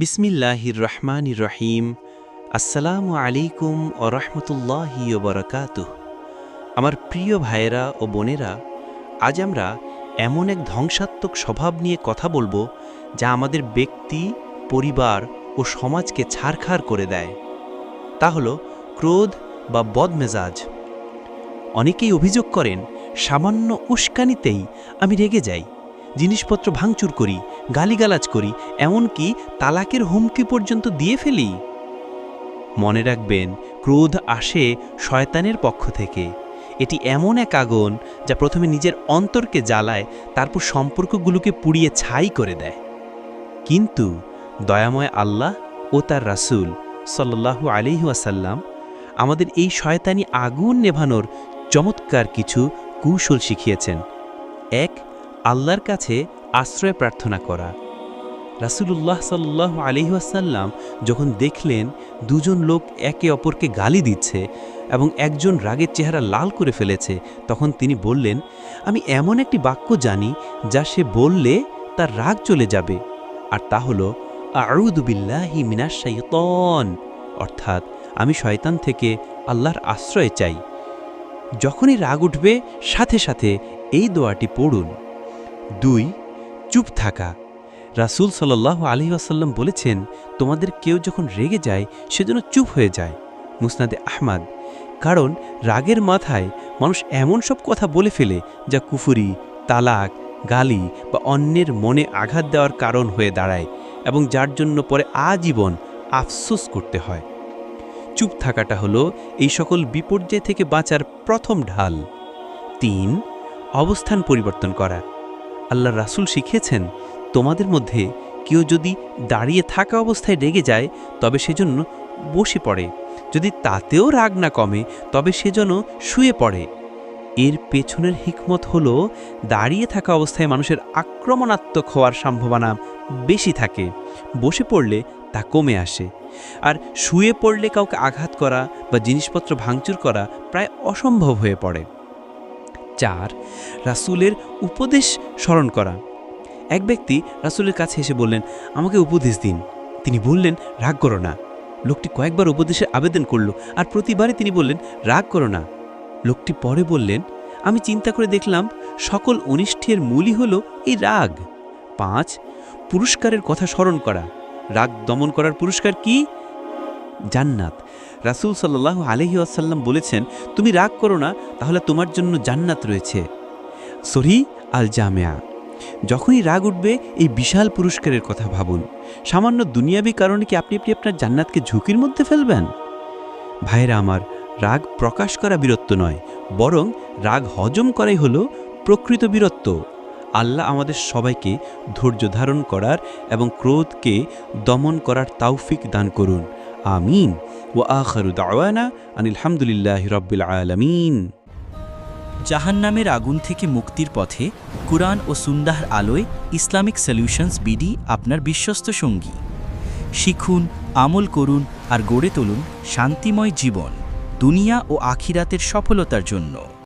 বিসমিল্লাহির রহমানির রহিম আসসালামু আলাইকুম ও রহমতুল্লাহি বরকাতুহ। আমার প্রিয় ভাইয়েরা ও বোনেরা, আজ আমরা এমন এক ধ্বংসাত্মক স্বভাব নিয়ে কথা বলব যা আমাদের ব্যক্তি, পরিবার ও সমাজকে ছারখার করে দেয়। তা হলো ক্রোধ বা বদমেজাজ। অনেকেই অভিযোগ করেন, সামান্য উস্কানিতেই আমি রেগে যাই, জিনিসপত্র ভাঙচুর করি গালিগালাজ করি, এমনকি তালাকের হুমকি পর্যন্ত দিয়ে ফেলি। মনে রাখবেন, ক্রোধ আসে শয়তানের পক্ষ থেকে। এটি এমন এক আগুন যা প্রথমে নিজের অন্তরকে জ্বালায়, তারপর সম্পর্কগুলোকে পুড়িয়ে ছাই করে দেয়। কিন্তু দয়াময় আল্লাহ ও তার রাসূল সাল্লাল্লাহু আলাইহি ওয়াসাল্লাম আমাদের এই শয়তানি আগুন নেভানোর চমৎকার কিছু কৌশল শিখিয়েছেন। এক, আল্লাহর কাছে আশ্রয় প্রার্থনা করা। রাসূলুল্লাহ সাল্লাহ আলহিহাসাল্লাম যখন দেখলেন দুজন লোক একে অপরকে গালি দিচ্ছে এবং একজন রাগের চেহারা লাল করে ফেলেছে, তখন তিনি বললেন, আমি এমন একটি বাক্য জানি যা সে বললে তার রাগ চলে যাবে। আর তা হল আউদুবিল্লাহি মিনাশাইতন অর্থাৎ, আমি শয়তান থেকে আল্লাহর আশ্রয় চাই। যখনই রাগ উঠবে, সাথে সাথে এই দোয়াটি পড়ুন। দুই চুপ থাকা। রাসূল সাল্লাহ আলহি আসাল্লাম বলেছেন, তোমাদের কেউ যখন রেগে যায় সেজন্য চুপ হয়ে যায়। মুসনাদে আহমাদ, কারণ রাগের মাথায় মানুষ এমন সব কথা বলে ফেলে, যা কুফুরি, তালাক, গালি বা অন্যের মনে আঘাত দেওয়ার কারণ হয়ে দাঁড়ায় এবং যার জন্য পরে আজীবন আফসোস করতে হয়। চুপ থাকাটা হলো এই সকল বিপর্যয় থেকে বাঁচার প্রথম ঢাল। তিন, অবস্থান পরিবর্তন করা। আল্লাহ রাসূল শিখিয়েছেন, তোমাদের মধ্যে কেউ যদি দাঁড়িয়ে থাকা অবস্থায় রেগে যায়, তবে সেজন্য বসে পড়ে। যদি তাতেও রাগ না কমে, তবে সেজন্য শুয়ে পড়ে। এর পেছনের হিকমত হল, দাঁড়িয়ে থাকা অবস্থায় মানুষের আক্রমণাত্মক হওয়ার সম্ভাবনা বেশি থাকে। বসে পড়লে তা কমে আসে। আর শুয়ে পড়লে কাউকে আঘাত করা বা জিনিসপত্র ভাঙচুর করা প্রায় অসম্ভব হয়ে পড়ে। চার রাসূলের উপদেশ স্মরণ করা। এক ব্যক্তি রাসূলের কাছে এসে বললেন, আমাকে উপদেশ দিন। তিনি বললেন, রাগ করো না। লোকটি কয়েকবার উপদেশের আবেদন করল আর প্রতিবারই তিনি বললেন, রাগ করো না। লোকটি পরে বললেন, আমি চিন্তা করে দেখলাম সকল অনিষ্ঠের মূলই হল এই রাগ। পাঁচ, পুরস্কারের কথা স্মরণ করা। রাগ দমন করার পুরস্কার কি? জান্নাত। রাসূল সাল্লাহ আলহি আসাল্লাম বলেছেন, তুমি রাগ করো না, তাহলে তোমার জন্য জান্নাত রয়েছে। সহি আল জামেয়া যখনই রাগ উঠবে, এই বিশাল পুরস্কারের কথা ভাবুন। সামান্য দুনিয়াবী কারণে কি আপনি আপনি আপনার জান্নাতকে ঝুঁকির মধ্যে ফেলবেন? ভাইরা আমার, রাগ প্রকাশ করা বীরত্ব নয়, বরং রাগ হজম করাই হলো প্রকৃত বীরত্ব। আল্লাহ আমাদের সবাইকে ধৈর্য ধারণ করার এবং ক্রোধকে দমন করার তাওফিক দান করুন। আমিন। ও আখরু দাওয়ানা আনিলহামদুলিল্লাহ রব্বিল আলমিন। জাহান্নামের আগুন থেকে মুক্তির পথে কুরআন ও সুন্দাহর আলোয় ইসলামিক সলিউশনস বিডি আপনার বিশ্বস্ত সঙ্গী। শিখুন, আমল করুন আর গড়ে তুলুন শান্তিময় জীবন, দুনিয়া ও আখিরাতের সফলতার জন্য।